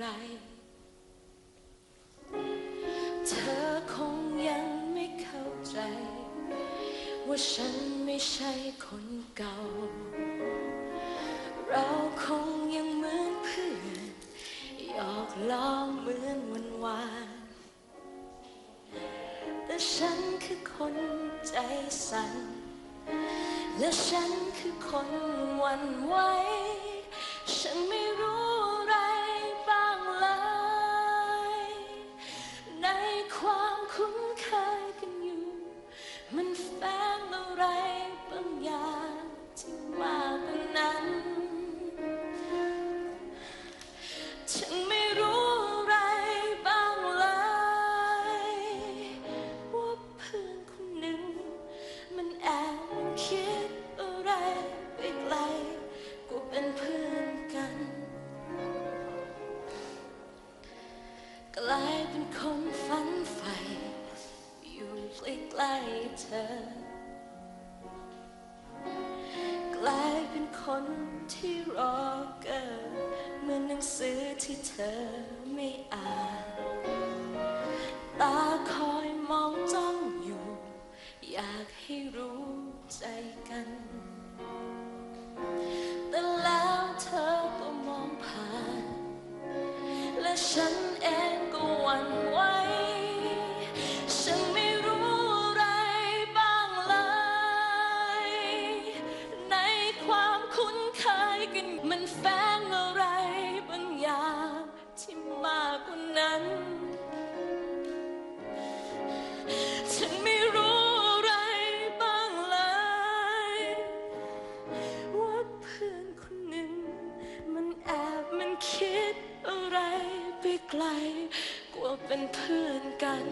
ไร เธอคงยังไม่เข้าใจ ว่าฉันไม่ใช่คนเก่า เราคงยังเหมือนเพื่อนหยอกล้อเหมือนวันวานแต่ฉันคือคนใจสั่นและฉันคือคนหวันไหวฉันไม่ กลายเป็นคนฝันใฝ่อยู่ใกล้ๆเธอ กลายเป็นคนที่รอเกิดเหมือนหนังสือที่เธอไม่อ่าน ตาคอยมองจ้องอยู่ อยากให้รู้ใจกัน แต่แล้วเธอก็มองผ่าน และฉัน วันไหวฉันไม่รู้อะไรบ้างเลยในความคุ้นเคยกันมันแฝงอะไรบางอย่างที่มากกว่านั้น ฉันไม่รู้อะไรบ้างเลยว่าเพื่อนคนหนึ่งมันแอบมันคิดอะไรไปไกล เป็นเพื่อนกัน